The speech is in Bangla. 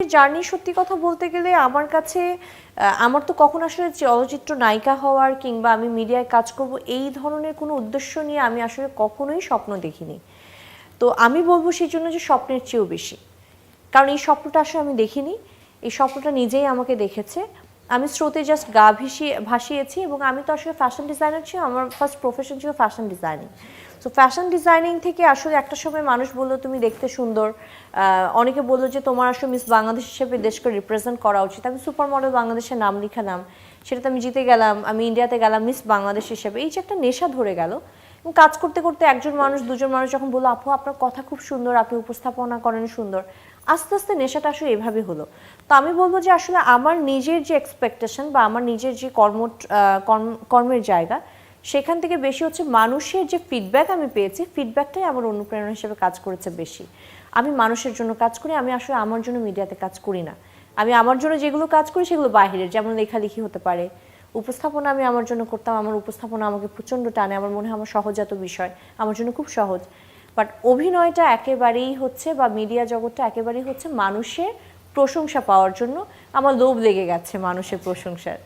জার্নি সত্যি কথা বলতে গেলে আমার কাছে আমার তো কখন আসলে চলচ্চিত্র নায়িকা হওয়ার কিংবা আমি মিডিয়ায় কাজ করব এই ধরনের কোনো উদ্দেশ্য নিয়ে আমি আসলে কখনোই স্বপ্ন দেখিনি। তো আমি বলব সেই জন্য যে স্বপ্নের চেয়েও বেশি। কারণ এই স্বপ্নটা আসলে আমি দেখিনি। এই স্বপ্নটা নিজেই আমাকে দেখেছে। আমি স্রোতে জাস্ট গা ভিসিয়ে ভাসিয়েছি এবং আমি তো আসলে ফ্যাশন ডিজাইনার ছিল আমার ফার্স্ট প্রফেশন ছিল fashion designing so fashion designing থেকে আসলে একটা সময় মানুষ বলল, তুমি দেখতে সুন্দর। অনেকে বলল যে, তোমার আসলে মিস বাংলাদেশ হিসেবে দেশকে রিপ্রেজেন্ট করা উচিত। আমি সুপার মডেল বাংলাদেশের নাম লিখালাম সেটাতে আমি জিতে গেলাম, আমি ইন্ডিয়াতে গেলাম মিস বাংলাদেশ হিসেবে। এই যে একটা নেশা ধরে গেল এবং কাজ করতে করতে একজন মানুষ, দুজন মানুষ যখন বলল, আপু, আপনার কথা খুব সুন্দর, আপনি উপস্থাপনা করেন সুন্দর। আস্তে আস্তে নেশাটা আসলে এভাবে হলো। তো আমি বলব যে আসলে আমার নিজের যে এক্সপেকটেশন বা আমার নিজের যে কর্ম কর্ম- কর্মের জায়গা, সেখান থেকে বেশি হচ্ছে মানুষের যে ফিডব্যাক আমি পেয়েছি ফিডব্যাকটাই আমার অনুপ্রেরণা হিসেবে কাজ করেছে বেশি। আমি মানুষের জন্য কাজ করি, আমি আসলে আমার জন্য মিডিয়াতে কাজ করি না। আমি আমার জন্য যেগুলো কাজ করি, সেগুলো বাহিরের যেমন লেখালেখি হতে পারে উপস্থাপনা আমি আমার জন্য করতাম, আমার উপস্থাপনা আমাকে প্রচণ্ড টানে, আমার মনে হয় আমার সহজাত বিষয়, আমার জন্য খুব সহজ। বাট অভিনয়টা একেবারেই হচ্ছে বা মিডিয়া জগৎটা একেবারেই হচ্ছে মানুষের প্রশংসা পাওয়ার জন্য, আমার লোভ লেগে গেছে মানুষের প্রশংসার